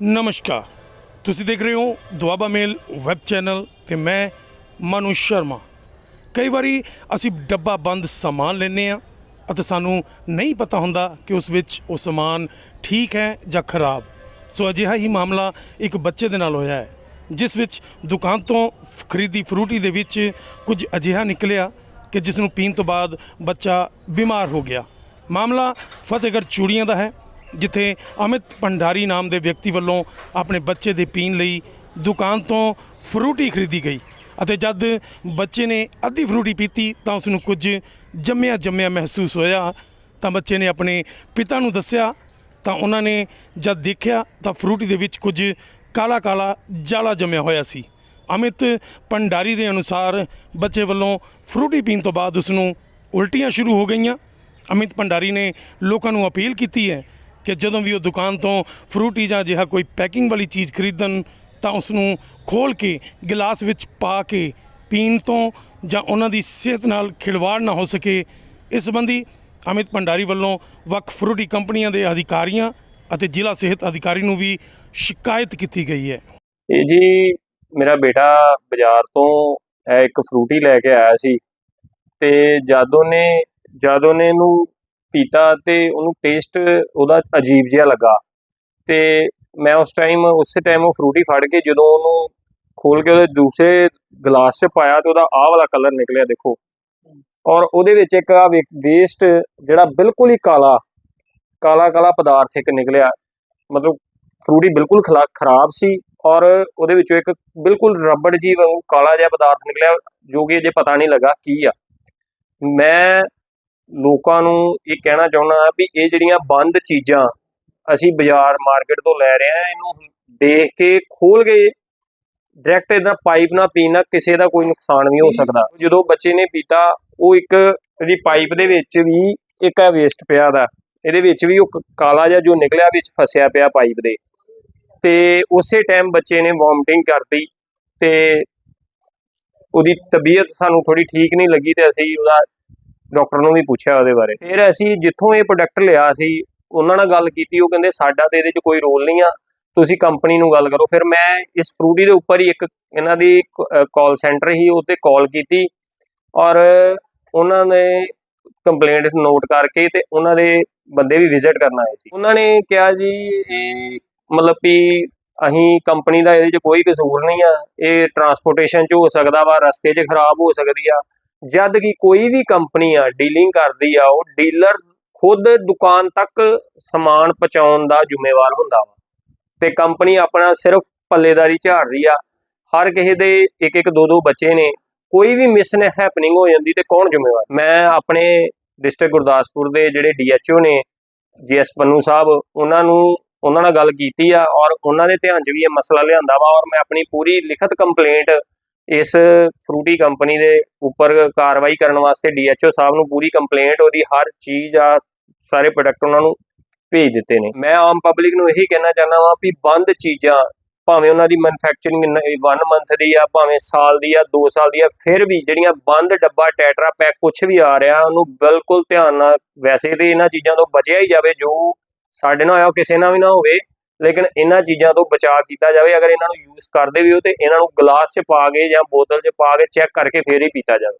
ਨਮਸਕਾਰ। ਤੁਸੀਂ ਦੇਖ ਰਹੇ ਹੋ ਦੁਆਬਾ ਮੇਲ ਵੈਬ ਚੈਨਲ ਤੇ ਮੈਂ ਮਨੂ ਸ਼ਰਮਾ। ਕਈ ਵਾਰੀ ਅਸੀਂ ਡੱਬਾ ਬੰਦ ਸਮਾਨ ਲੈਂਦੇ ਆ ਅਤੇ ਸਾਨੂੰ ਨਹੀਂ ਪਤਾ ਹੁੰਦਾ ਕਿ ਉਸ ਵਿੱਚ ਉਹ ਸਮਾਨ ਠੀਕ ਹੈ ਜਾਂ ਖਰਾਬ। ਸੋ ਅਜਿਹਾ ਹੀ ਮਾਮਲਾ ਇੱਕ ਬੱਚੇ ਦੇ ਨਾਲ ਹੋਇਆ ਹੈ, ਜਿਸ ਵਿੱਚ ਦੁਕਾਨ ਤੋਂ ਖਰੀਦੀ ਫਰੂਟੀ ਦੇ ਵਿੱਚ ਕੁਝ ਅਜਿਹਾ ਨਿਕਲਿਆ ਕਿ ਜਿਸ ਨੂੰ ਪੀਣ ਤੋਂ ਬਾਅਦ ਬੱਚਾ ਬਿਮਾਰ ਹੋ ਗਿਆ। ਮਾਮਲਾ ਫਤਿਹਗੜ੍ਹ ਚੂੜੀਆਂ ਦਾ ਹੈ। ਜਿੱਥੇ ਅਮਿਤ ਭੰਡਾਰੀ ਨਾਮ ਦੇ ਵਿਅਕਤੀ ਵੱਲੋਂ ਆਪਣੇ ਬੱਚੇ ਦੇ ਪੀਣ ਲਈ ਦੁਕਾਨ ਤੋਂ ਫਰੂਟੀ ਖਰੀਦੀ ਗਈ ਅਤੇ ਜਦ ਬੱਚੇ ਨੇ ਅੱਧੀ ਫਰੂਟੀ ਪੀਤੀ ਤਾਂ ਉਸ ਨੂੰ ਕੁਝ ਜੰਮਿਆ ਜੰਮਿਆ ਮਹਿਸੂਸ ਹੋਇਆ। ਤਾਂ ਬੱਚੇ ਨੇ ਆਪਣੇ ਪਿਤਾ ਨੂੰ ਦੱਸਿਆ, ਤਾਂ ਉਹਨਾਂ ਨੇ ਜਦ ਦੇਖਿਆ ਤਾਂ ਫਰੂਟੀ ਦੇ ਵਿੱਚ ਕੁਝ ਕਾਲਾ ਕਾਲਾ ਜਾਲਾ ਜੰਮਿਆ ਹੋਇਆ ਸੀ। ਅਮਿਤ ਭੰਡਾਰੀ ਦੇ ਅਨੁਸਾਰ ਬੱਚੇ ਵੱਲੋਂ ਫਰੂਟੀ ਪੀਣ ਤੋਂ ਬਾਅਦ ਉਸ ਨੂੰ ਉਲਟੀਆਂ ਸ਼ੁਰੂ ਹੋ ਗਈਆਂ। ਅਮਿਤ ਭੰਡਾਰੀ ਨੇ ਲੋਕਾਂ ਨੂੰ ਅਪੀਲ ਕੀਤੀ ਹੈ ਕਿ ਜਦੋਂ ਵੀ ਉਹ ਦੁਕਾਨ ਤੋਂ ਫਰੂਟੀ ਜਾਂ ਅਜਿਹਾ ਕੋਈ ਪੈਕਿੰਗ ਵਾਲੀ ਚੀਜ਼ ਖਰੀਦਣ, ਤਾਂ ਉਸ ਨੂੰ ਖੋਲ ਕੇ, ਗਿਲਾਸ ਵਿੱਚ ਪਾ ਕੇ ਪੀਣ ਤੋਂ ਜਾਂ ਉਹਨਾਂ ਦੀ ਸਿਹਤ ਨਾਲ ਖਿਲਵਾੜ ਨਾ ਹੋ ਸਕੇ। ਇਸ ਸੰਬੰਧੀ ਅਮਿਤ ਭੰਡਾਰੀ ਵੱਲੋਂ ਵੱਖ ਫਰੂਟੀ ਕੰਪਨੀਆਂ ਦੇ ਅਧਿਕਾਰੀਆਂ ਅਤੇ ਜ਼ਿਲ੍ਹਾ ਸਿਹਤ ਅਧਿਕਾਰੀ ਨੂੰ ਵੀ ਸ਼ਿਕਾਇਤ ਕੀਤੀ ਗਈ ਹੈ। ਇਹ ਜੀ ਮੇਰਾ ਬੇਟਾ ਬਾਜ਼ਾਰ ਤੋਂ ਇੱਕ ਫਰੂਟੀ ਲੈ ਕੇ ਆਇਆ ਸੀ ਤੇ ਜਦ ਨੇ ਜਦ ਨੇ ਇਹਨੂੰ ਪੀਤਾ ਤੇ ਉਹਨੂੰ ਟੇਸਟ ਉਹਦਾ ਅਜੀਬ ਜਿਹਾ ਲੱਗਾ। ਤੇ ਮੈਂ ਉਸ ਟਾਈਮ ਉਸੇ ਟਾਈਮ ਉਹ ਫਰੂਟੀ ਫੜ ਕੇ ਜਦੋਂ ਉਹਨੂੰ ਖੋਲ ਕੇ ਉਹਦੇ ਦੂਸਰੇ ਗਲਾਸ 'ਚ ਪਾਇਆ ਤੇ ਉਹਦਾ ਆਹ ਵਾਲਾ ਕਲਰ ਨਿਕਲਿਆ, ਦੇਖੋ। ਔਰ ਉਹਦੇ ਵਿੱਚ ਇੱਕ ਆ ਵੇਸਟ ਜਿਹੜਾ ਬਿਲਕੁਲ ਹੀ ਕਾਲਾ ਕਾਲਾ ਕਾਲਾ ਪਦਾਰਥ ਇੱਕ ਨਿਕਲਿਆ। ਮਤਲਬ ਫਰੂਟੀ ਬਿਲਕੁਲ ਖਲਾ- ਖਰਾਬ ਸੀ ਔਰ ਉਹਦੇ ਵਿੱਚੋਂ ਇੱਕ ਬਿਲਕੁਲ ਰਬੜ ਜੀ ਵਾਂਗੂ ਕਾਲਾ ਜਿਹਾ ਪਦਾਰਥ ਨਿਕਲਿਆ, ਜੋ ਕਿ ਅਜੇ ਪਤਾ ਨਹੀਂ ਲੱਗਾ ਕੀ ਆ। ਮੈਂ ਲੋਕਾਂ ਨੂੰ ਇਹ ਕਹਿਣਾ ਚਾਹੁੰਦਾ ਵੀ ਇਹ ਜਿਹੜੀਆਂ ਬੰਦ ਚੀਜ਼ਾਂ ਅਸੀਂ ਬਾਜ਼ਾਰ ਮਾਰਕੀਟ ਤੋਂ ਲੈ ਰਹੇ ਆ ਇਹਨੂੰ ਦੇਖ ਕੇ ਖੋਲ ਕੇ ਡਾਇਰੈਕਟ ਇਹਦਾ ਪਾਈਪ ਨਾਲ ਪੀਣ ਕਿਸੇ ਦਾ ਕੋਈ ਨੁਕਸਾਨ ਵੀ ਹੋ ਸਕਦਾ। ਜਦੋਂ ਬੱਚੇ ਨੇ ਪੀਤਾ ਉਹ ਇੱਕ ਇਹਦੀ ਪਾਈਪ ਦੇ ਵਿੱਚ ਵੀ ਇੱਕ ਆ ਵੇਸਟ ਪਿਆ ਦਾ। ਇਹਦੇ ਵਿੱਚ ਵੀ ਉਹ ਕਾਲਾ ਜਿਹਾ ਜੋ ਨਿਕਲਿਆ ਵਿੱਚ ਫਸਿਆ ਪਿਆ ਪਾਈਪ ਦੇ। ਤੇ ਉਸੇ ਟਾਈਮ ਬੱਚੇ ਨੇ ਵੋਮਟਿੰਗ ਕਰਤੀ ਤੇ ਉਹਦੀ ਤਬੀਅਤ ਸਾਨੂੰ ਥੋੜੀ ਠੀਕ ਨਹੀਂ ਲੱਗੀ ਤੇ ਅਸੀਂ ਉਹਦਾ ਡਾਕਟਰ ਨੂੰ ਵੀ ਪੁੱਛਿਆ ਉਹਦੇ ਬਾਰੇ। ਫਿਰ ਅਸੀਂ ਜਿੱਥੋਂ ਇਹ ਪ੍ਰੋਡਕਟ ਲਿਆ ਸੀ, ਉਹਨਾਂ ਨਾਲ ਗੱਲ ਕੀਤੀ, ਉਹ ਕਹਿੰਦੇ ਸਾਡਾ ਤੇ ਇਹਦੇ 'ਚ ਕੋਈ ਰੋਲ ਨਹੀਂ ਆ, ਤੁਸੀਂ ਕੰਪਨੀ ਨੂੰ ਗੱਲ ਕਰੋ। ਫਿਰ ਮੈਂ ਇਸ ਫਰੂਟੀ ਦੇ ਉੱਪਰ ਹੀ ਇੱਕ ਇਹਨਾਂ ਦੀ ਕਾਲ ਸੈਂਟਰ ਹੀ ਉਹ ਕਾਲ ਕੀਤੀ ਔਰ ਉਹਨਾਂ ਨੇ ਕੰਪਲੇਂਟ ਨੋਟ ਕਰਕੇ ਤੇ ਉਹਨਾਂ ਦੇ ਬੰਦੇ ਵੀ ਵਿਜ਼ਿਟ ਕਰਨ ਆਏ ਸੀ। ਉਹਨਾਂ ਨੇ ਕਿਹਾ ਜੀ, ਇਹ ਮਤਲਬ ਵੀ ਅਸੀਂ ਕੰਪਨੀ ਦਾ ਇਹਦੇ 'ਚ ਕੋਈ ਕਸੂਰ ਨਹੀਂ ਆ, ਇਹ ਟਰਾਂਸਪੋਰਟੇਸ਼ਨ 'ਚ ਹੋ ਸਕਦਾ ਵਾ, ਰਸਤੇ 'ਚ ਖਰਾਬ ਹੋ ਸਕਦੀ ਆ ਜਦ ਕਿ ਕੋਈ ਵੀ ਕੰਪਨੀ ਆ, ਡੀਲਿੰਗ ਕਰਦੀ ਆ, ਉਹ ਡੀਲਰ ਖੁਦ ਦੁਕਾਨ ਤੱਕ ਸਮਾਨ ਪਹੁੰਚਾਉਣ ਦਾ ਜ਼ਿੰਮੇਵਾਰ ਹੁੰਦਾ ਵਾ। ਤੇ ਕੰਪਨੀ ਆਪਣਾ ਸਿਰਫ ਪੱਲੇਦਾਰੀ ਝਾੜ ਰਹੀ ਆ। ਹਰ ਕਿਸੇ ਦੇ ਇੱਕ ਇੱਕ ਦੋ ਦੋ ਬੱਚੇ ਨੇ। ਕੋਈ ਵੀ ਮਿਸ ਹੈਪਨਿੰਗ ਹੋ ਜਾਂਦੀ ਤੇ ਕੌਣ ਜ਼ਿੰਮੇਵਾਰ? ਮੈਂ ਆਪਣੇ ਡਿਸਟ੍ਰਿਕਟ ਗੁਰਦਾਸਪੁਰ ਦੇ ਜਿਹੜੇ ਡੀਐਚਓ ਨੇ, ਜੀਐਸ ਪੰਨੂ ਸਾਹਿਬ, ਉਹਨਾਂ ਨੂੰ, ਉਹਨਾਂ ਨਾਲ ਗੱਲ ਕੀਤੀ ਆ ਔਰ ਉਹਨਾਂ ਦੇ ਧਿਆਨ 'ਚ ਵੀ ਇਹ ਮਸਲਾ ਲਿਆਂਦਾ ਵਾ ਔਰ ਮੈਂ ਆਪਣੀ ਪੂਰੀ ਲਿਖਤ ਕੰਪਲੇਂਟ ਇਸ ਫਰੂਟੀ ਕੰਪਨੀ ਦੇ ਉੱਪਰ ਕਾਰਵਾਈ ਕਰਨ ਵਾਸਤੇ ਡੀਐਚਓ ਸਾਹਿਬ ਨੂੰ ਪੂਰੀ ਕੰਪਲੇਂਟ ਉਹਦੀ ਹਰ ਚੀਜ਼ ਆ, ਸਾਰੇ ਪ੍ਰੋਡਕਟ ਉਹਨਾਂ ਨੂੰ ਭੇਜ ਦਿੱਤੇ ਨੇ। ਮੈਂ ਆਮ ਪਬਲਿਕ ਨੂੰ ਇਹੀ ਕਹਿਣਾ ਚਾਹੁੰਦਾ ਵਾਂ ਵੀ ਬੰਦ ਚੀਜ਼ਾਂ, ਭਾਵੇਂ ਉਹਨਾਂ ਦੀ ਮੈਨੂਫੈਕਚਰਿੰਗ 1 ਮੰਥ ਦੀ ਆ, ਭਾਵੇਂ ਸਾਲ ਦੀ ਆ 2 ਸਾਲ ਦੀ ਆ, ਫਿਰ ਵੀ ਜਿਹੜੀਆਂ ਬੰਦ ਡੱਬਾ ਟੈਟਰਾ ਪੈਕ ਕੁਝ ਵੀ ਆ ਰਿਹਾ, ਉਹਨੂੰ ਬਿਲਕੁਲ ਧਿਆਨ ਨਾਲ ਵੈਸੇ ਤੇ ਇਹਨਾਂ ਚੀਜ਼ਾਂ ਤੋਂ ਬਚਿਆ ਹੀ ਜਾਵੇ, ਜੋ ਸਾਡੇ ਨਾਲ ਹੋਇਆ, ਉਹ ਕਿਸੇ ਨਾਲ ਵੀ ਨਾ ਹੋਵੇ। ਲੇਕਿਨ ਇਹਨਾਂ ਚੀਜ਼ਾਂ ਤੋਂ ਬਚਾਅ ਕੀਤਾ ਜਾਵੇ, ਅਗਰ ਇਹਨਾਂ ਨੂੰ ਯੂਜ਼ ਕਰਦੇ ਵੀ ਹੋ ਤੇ ਇਹਨਾਂ ਨੂੰ ਗਲਾਸ 'ਚ ਪਾ ਕੇ ਜਾਂ ਬੋਤਲ 'ਚ ਪਾ ਕੇ ਚੈੱਕ ਕਰਕੇ ਫੇਰ ਹੀ ਪੀਤਾ ਜਾਵੇ।